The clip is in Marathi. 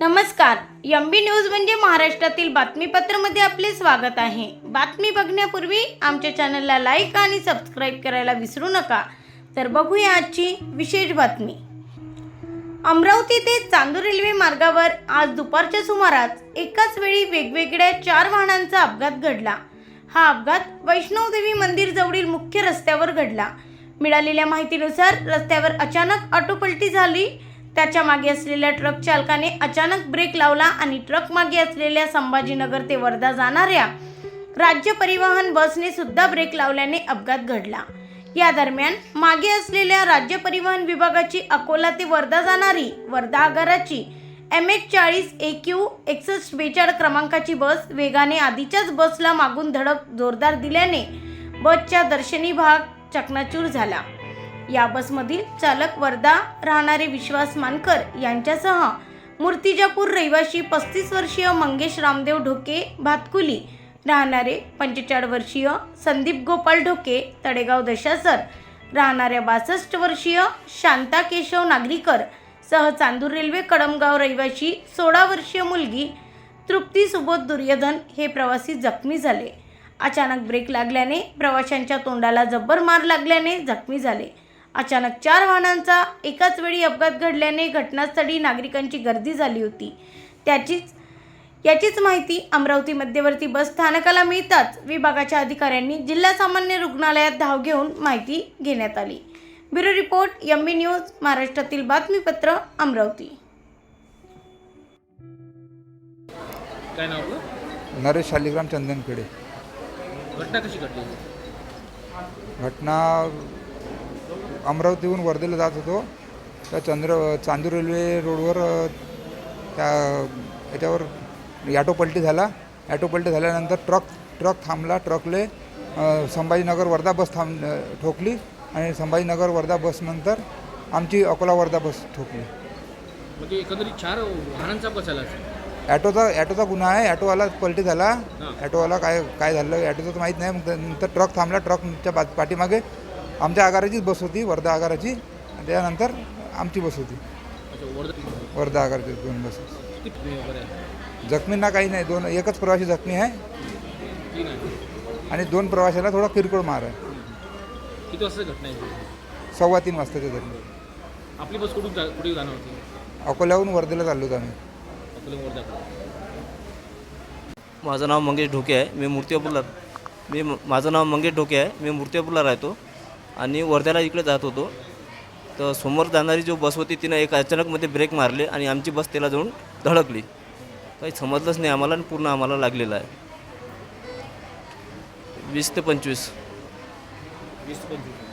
नमस्कार. एम बी न्यूज म्हणजे महाराष्ट्रातील बातमीपत्रामध्ये आपले स्वागत आहे. बातमी बघण्यापूर्वी आमच्या चॅनलला लाईक आणि सबस्क्राईब करायला विसरू नका. तर बघूया आजची विशेष बातमी. अमरावती ते चांदूर रेल्वे मार्गावर आज दुपारच्या सुमारास एकाच वेळी वेगवेगळ्या चार वाहनांचा अपघात घडला. हा अपघात वैष्णवदेवी मंदिर जवळील मुख्य रस्त्यावर घडला. मिळालेल्या माहितीनुसार रस्त्यावर अचानक ऑटोपलटी झाली. त्याच्यामागे असलेल्या ट्रक चालकाने अचानक ब्रेक लावला आणि ट्रक मागे असलेल्या संभाजीनगर ते वर्धा जाणाऱ्या राज्य परिवहन बसने सुद्धा ब्रेक लावल्याने अपघात घडला. या दरम्यान मागे असलेल्या राज्य परिवहन विभागाची अकोला ते वर्धा जाणारी वर्धा आगाराची एम एच चाळीस ए क्यू एकसष्ट बेचाळ क्रमांकाची बस वेगाने आधीच्याच बसला मागून धडक जोरदार दिल्याने बसच्या दर्शनी भाग चकनाचूर झाला. या बसमधील चालक वर्धा राहणारे विश्वास मानकर यांच्यासह मूर्तिजापूर रहिवाशी पस्तीस वर्षीय मंगेश रामदेव ढोके भातकुली राहणारे पंचेचाळ वर्षीय संदीप गोपाळ ढोके तडेगाव दशासर राहणाऱ्या बासष्ट वर्षीय शांता केशव नागरीकर सह चांदूर रेल्वे कडमगाव रहिवाशी सोळा वर्षीय मुलगी तृप्ती सुबोध दुर्योधन हे प्रवासी जखमी झाले. अचानक ब्रेक लागल्याने प्रवाशांच्या तोंडाला जब्बर मार लागल्याने जखमी झाले. अचानक चार वाहनांचा एकाच वेळी अपघात घडल्याने घटनास्थळी नागरिकांची गर्दी झाली होती. त्याचीच याचीच माहिती अमरावती मध्यवर्ती बस स्थानकाला मिळताच विभागाच्या अधिकाऱ्यांनी जिल्हा सामान्य रुग्णालयात धाव घेऊन माहिती घेण्यात आली. Bureau report M B news महाराष्ट्रातील बातमीपत्र अमरावती. काय नाव आपलं? नरेश शालिग्राम चंदनकडे घटना कशी घडली? घटना अमरावतीहून वर्धेला जात होतो. त्या चंद्र चांदूर रेल्वे रोडवर त्या याच्यावर ॲटो पलटी झाला. ॲटो पलटी झाल्यानंतर ट्रक ट्रक थांबला. ट्रकले संभाजीनगर वर्धा बस थांब ठोकली आणि संभाजीनगर वर्धा बसनंतर आमची अकोला वर्धा बस ठोकली. म्हणजे एकंदरीत चार वाहनांचा बसायला ॲटोचा ॲटोचा गुन्हा आहे. ॲटोवाला पलटी झाला. ॲटोवाला काय काय झालं? ॲटोचं माहीत नाही. मग नंतर ट्रक थांबला. ट्रकच्या पा पाठीमागे आमच्या आगाराचीच बस होती वर्धा आगाराची. आणि त्यानंतर आमची बस होती. वर्धा आगाराची दोन जखमी आहे जखमींना काही नाही दोन एकच प्रवासी जखमी आहे. आणि दोन प्रवाशाला थोडा किरकोळ मार आहे. किती वाजता घटना आहे सव्वा तीन वाजताच्या दरम्यान आपली बस कुठून कुठे जाणार होती? अकोल्याहून वर्धेला चाललो होतो आम्ही. माझं नाव मंगेश ढोके आहे. मी मूर्तिजापूरला मी माझं नाव मंगेश ढोके आहे. मी मूर्तिजापूरला राहतो. आणि वर्ध्याला इकडे जात होतो. तर समोर जाणारी जो बस होती तिनं एक अचानकमध्ये ब्रेक मारले आणि आमची बस त्याला जाऊन धडकली. काही समजलंच नाही आम्हाला आणि पूर्ण आम्हाला लागलेलं आहे. वीस ते पंचवीस. वीस ते पंचवीस.